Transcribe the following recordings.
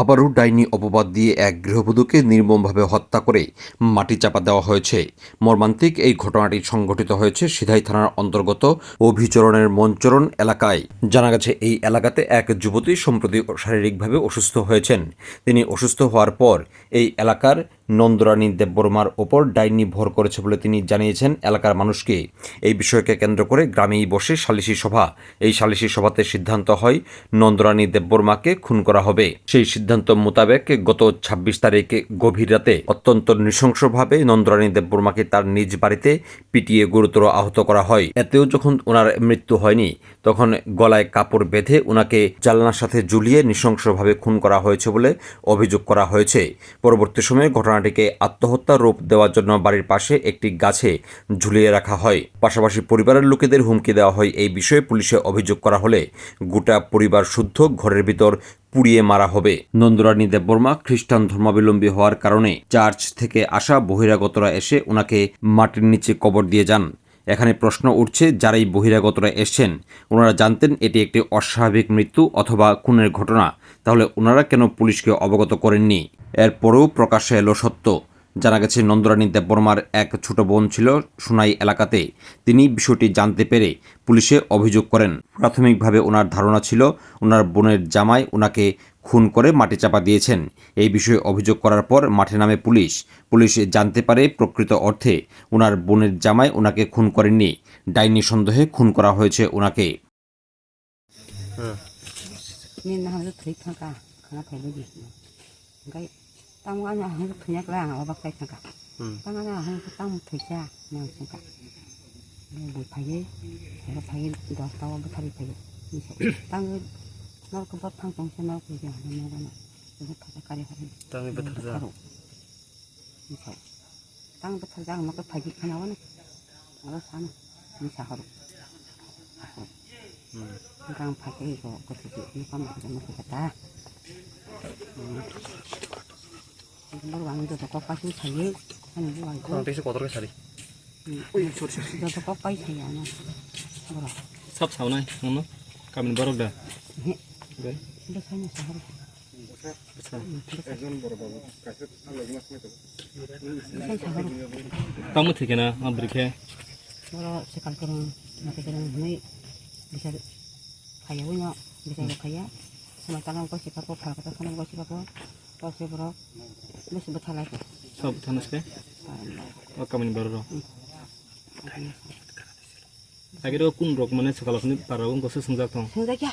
আবারও ডাইনি অপবাদ দিয়ে এক গৃহবধূকে নির্মমভাবে হত্যা করে মাটি চাপা দেওয়া হয়েছে। মর্মান্তিক এই ঘটনাটি সংঘটিত হয়েছে সিধাই থানার অন্তর্গত অভিচরণের মঞ্চরণ এলাকায়। জানা গেছে, এই এলাকাতে এক যুবতী সম্প্রতি শারীরিকভাবে অসুস্থ হয়েছেন। তিনি অসুস্থ হওয়ার পর এই এলাকার নন্দরানী দেববর্মার ওপর ডাইনি ভর করেছে বলে তিনি জানিয়েছেন এলাকার মানুষকে। এই বিষয়কে কেন্দ্র করে গ্রামেই বসে সালিশি সভা। এই সালিশি সভাতে সিদ্ধান্ত হয় নন্দরানী দেববর্মাকে খুন করা হবে। সেই সিদ্ধান্ত মোতাবেক গত ছাব্বিশ তারিখে গভীর রাতে অত্যন্ত নৃশংসভাবে নন্দরানী দেববর্মাকে তার নিজ বাড়িতে পিটিয়ে গুরুতর আহত করা হয়। এতেও যখন ওনার মৃত্যু হয়নি, তখন গলায় কাপড় বেঁধে ওনাকে জালনার সাথে ঝুলিয়ে নৃশংসভাবে খুন করা হয়েছে বলে অভিযোগ করা হয়েছে। পরবর্তী সময়ে ঘটনাটিকে আত্মহত্যার রূপ দেওয়ার জন্য বাড়ির পাশে একটি গাছে ঝুলিয়ে রাখা হয়। পাশাপাশি পরিবারের লোকেদের হুমকি দেওয়া হয়। এই বিষয়ে পুলিশে অভিযোগ করা হলে গোটা পরিবার শুদ্ধ ঘরের ভিতর পুড়িয়ে মারা হবে। নন্দরানী দেববর্মা খ্রিস্টান ধর্মাবলম্বী হওয়ার কারণে চার্চ থেকে আসা বহিরাগতরা এসে ওনাকে মাটির নিচে কবর দিয়ে যান। এখানে প্রশ্ন উঠছে যারাই বহিরাগতরা এসছেন, ওনারা জানতেন এটি একটি অস্বাভাবিক মৃত্যু অথবা খুনের ঘটনা, তাহলে ওনারা কেন পুলিশকে অবগত করেননি? এরপরেও প্রকাশ্যে এলো সত্য। জানা গেছে, নন্দরানী দেববর্মার এক ছোট বোন ছিল সোনাই এলাকাতে। তিনি বিষয়টি জানতে পেরে পুলিশে অভিযোগ করেন। প্রাথমিকভাবে ওনার ধারণা ছিল, ওনার বোনের জামাই ওনাকে খুন করে মাটি চাপা দিয়েছেন। এই বিষয়ে অভিযোগ করার পর মাঠে নামে পুলিশ। পুলিশ জানতে পারে প্রকৃত অর্থে ওনার বোনের জামাই ওনাকে খুন করেননি। ডাইনি সন্দেহে খুন করা হয়েছে ওনাকে 말고 밥한 공세 말고 이게 안 먹으면 음. 이거 타자까지 하는 땅이부 타자. 미사 땅부 타자 먹고 바지 하나오는 알아 사는 미사하루 땅 바지 이거 그렇게 이거 먹으면 먹겠다. 뭘 왕도도 꺾어서 자기 하는 게 왕도 그럼 대신 꼬들게 자리. 음. 오이 저리 저리. 저도 꺾어서 뭐라. 삽 사오나이 정말 가면 바로 돼 কামু থেকে না আব্রিকে সেখান করুন মাকে দেন হই বিচার খাইয়া হই না বিচার খাইয়া সময় কালাম কষে পাবো ফাঁকা তখন কষে পাবো কষে বড় বেশি ব্যথা লাগে। সব থানা আছে কামিনী বড় আগে কোন রকম মানে সকাল পারা গসে সংজাক সংজাকিয়া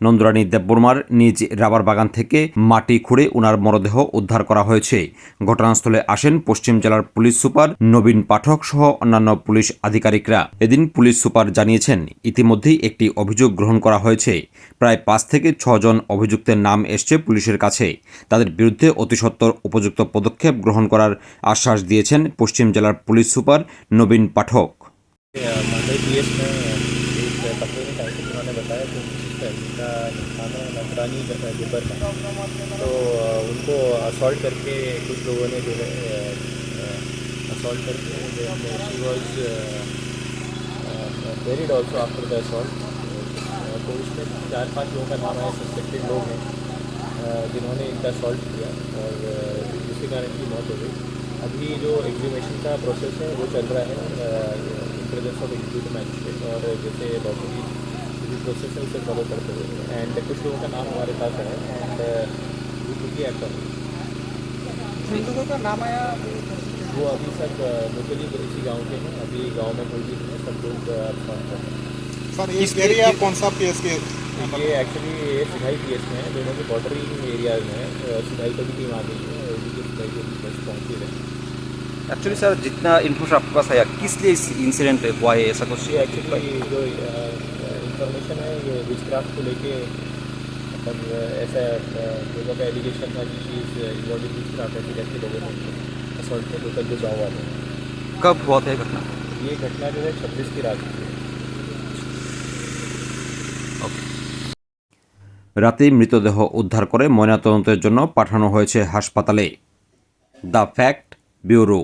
নন্দরানী দেববর্মার নিজ রাবার বাগান থেকে মাটি খুঁড়ে উনার মরদেহ উদ্ধার করা হয়েছে। ঘটনাস্থলে আসেন পশ্চিম জেলার পুলিশ সুপার নবীন পাঠক সহ অন্যান্য পুলিশ আধিকারিকরা। এদিন পুলিশ সুপার জানিয়েছেন, ইতিমধ্যেই একটি অভিযোগ গ্রহণ করা হয়েছে। প্রায় পাঁচ থেকে ছজন অভিযুক্তের নাম এসছে পুলিশের কাছে। তাদের বিরুদ্ধে অতি সত্বর উপযুক্ত পদক্ষেপ গ্রহণ করার আশ্বাস দিয়েছেন পশ্চিম জেলার পুলিশ সুপার নবীন পাঠক। पकड़े में टाइम उन्होंने बताया कि उनकी सिस्टर जिनका नाम है नंदरानी गिब्बर का तो उनको असॉल्ट करके कुछ लोगों ने जो है असॉल्ट करके she was buried also after the assault तो उसमें चार पाँच लोगों का नाम है सस्पेक्टेड लोग हैं जिन्होंने इनका असॉल्ट किया और जिसके कारण इनकी मौत हो गई। अभी जो एग्जीमेशन का प्रोसेस है, वो चल रहा है प्रेजेंस ऑफ़ एग्जीक्यूटिव मैजिस्ट्रेट और जैसे डॉक्टरी जो प्रोसेस है उसे फॉलो करते हुए। एंड कुछ लोगों का नाम हमारे पास है एंड वो जिन लोगों का नाम आया वो अभी सब लोकली इसी गाँव के हैं। अभी गाँव में कोई भी नहीं है सब लोग रहे हैं सर ये एरिया कौन सा पीएस के ये एक्चुअली ये सिधाई पी एस में है दोनों के बॉर्डरिंग एरियाज़ में सिधाई का भी टीम आ गई है और भी सिधाई की भी बस पहुँची है। एक्चुअली सर जितना इन्फो आपके पास आया किस लिए इस इंसिडेंट हुआ है ऐसा कुछ ये एक्चुअली जो इंफॉर्मेशन है ये विचक्राफ्ट को लेके मतलब अ, ऐसा अ, लोगों का एलिगेशन था कि she is involved in witchcraft ऐसे करके लोगों ने असॉल्ट किया लोकल जो गाँव वाले हैं कब हुआ था ये घटना ये घटना जो है छब्बीस की रात की है রাতেই মৃতদেহ উদ্ধার করে ময়নাতদন্তের জন্য পাঠানো হয়েছে হাসপাতালে দ্য ফ্যাক্ট ব্যুরো